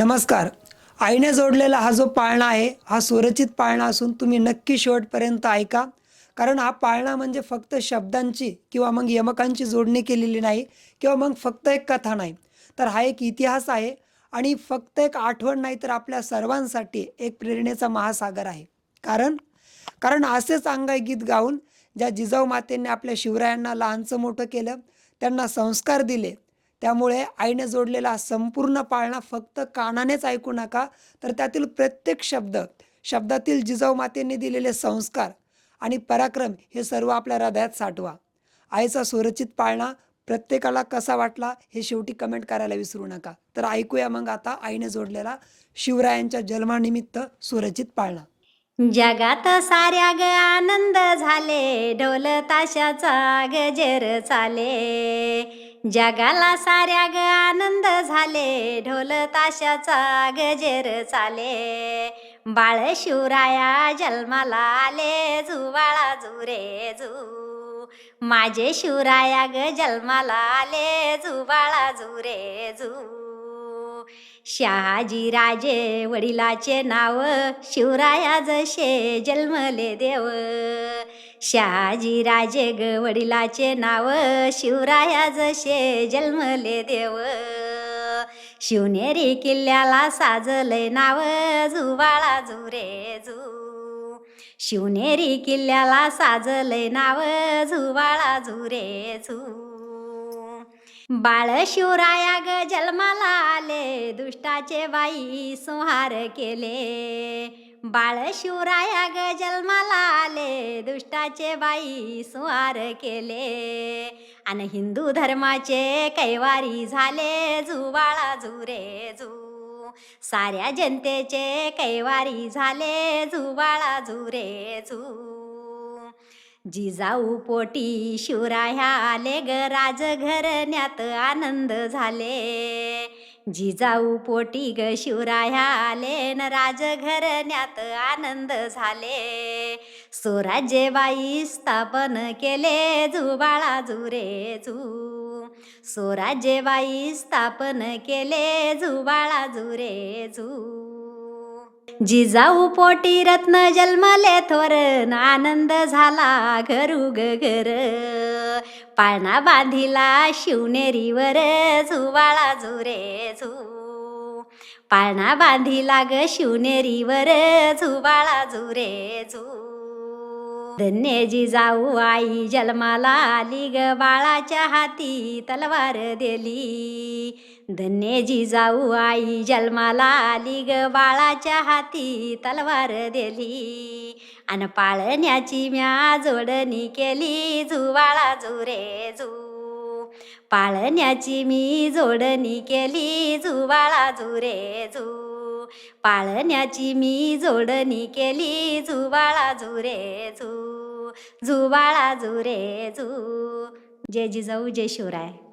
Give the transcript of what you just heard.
नमस्कार. आईने जोडलेला हा जो पाळणा आहे हा सुरचित पाळणा असून तुम्ही नक्की शेवटपर्यंत ऐका. कारण हा पाळणा म्हणजे फक्त शब्दांची किंवा मग यमकांची जोडणी केलेली नाही किंवा मग फक्त एक कथा नाही. तर हा एक इतिहास आहे आणि फक्त एक आठवण नाही तर आपल्या सर्वांसाठी एक प्रेरणेचा महासागर आहे. कारण? कारण असेच अंगाई गीत गाऊन ज्या जिजाऊ मातेंनी आपल्या शिवरायांना लहानचं मोठं केलं त्यांना संस्कार दिले त्यामुळे आईने जोडलेला संपूर्ण पाळणा फक्त कानानेच ऐकू नका तर त्यातील प्रत्येक शब्द शब्दातील जिजाऊ मातेंनी दिलेले संस्कार आणि पराक्रम हे सर्व आपल्या हृदयात साठवा. आईचा सुरचित पाळणा प्रत्येकाला कसा वाटला हे शेवटी कमेंट करायला विसरू नका. तर ऐकूया मग आता आईने जोडलेला शिवरायांच्या जन्मानिमित्त सुरचित पाळणा. जगात साऱ्या ग आनंद झाले ढोल ताशाचा गजर चाले. जगाला साऱ्या ग आनंद झाले ढोल ताशाचा गजर चाले. बाळ शिवराया जन्माला आले जुवाळा जुरे जू माझे शिवराया ग जन्माला आले जुवाळा जुरे जू. शहाजी राजे वडिलाचे नाव शिवराया जसे जन्मले देव. शहाजी राजे ग वडिलाचे नाव शिवराया जसे जन्मले देव. शिवनेरी किल्ल्याला साजलंय नाव जुवाळा जुरे जू. शिवनेरी किल्ल्याला साजलंय नाव जुवाळा जुरे झू बाळ शिवराया ग जन्माला आले दुष्टाचे बाई संहार केले. बाळ शिवराया ग जन्माला आले. दुष्टाचे बाई सुहार केले. आणि हिंदू धर्माचे कैवारी झाले. जुबाळा जुरे जू साऱ्या जनतेचे कैवारी झाले. जुबाळा जुरे झू जिजाऊ पोटी शिवराया आले ग. राजघरण्यात आनंद झाले. जिजाऊ पोटी ग शिवराया आले न राजघरण्यात आनंद झाले. स्वराज्यबाई स्थापन केले जुबाळा जुरे जू स्वराज्यबाई स्थापन केले जुबाळा जुरे जू. जिजाऊ पोटी रत्न जन्मले थोर आनंद झाला घरुग ग घर. पाळणा बांधिला शिवनेरीवर झुवाळा झुरे झू पाळणा बांधिला ग शिवनेरीवर झुवाळा झुरे झू धन्य जिजाऊ आई जन्माला आली ग बाळाच्या हाती तलवार दिली. धन्य जिजाऊ आई जन्माला आली ग बाळाच्या हाती तलवार दिली. अन पाळण्याची म्या जोडणी केली जुवाळा जुरे जू पाळण्याची मी जोडणी केली जुवाळा जुरे जू. पाळण्याची मी जोडणी केली. झुबाळा जुरे झू झुबाळा जुरे झू जय जिजाऊ जय शिवराय.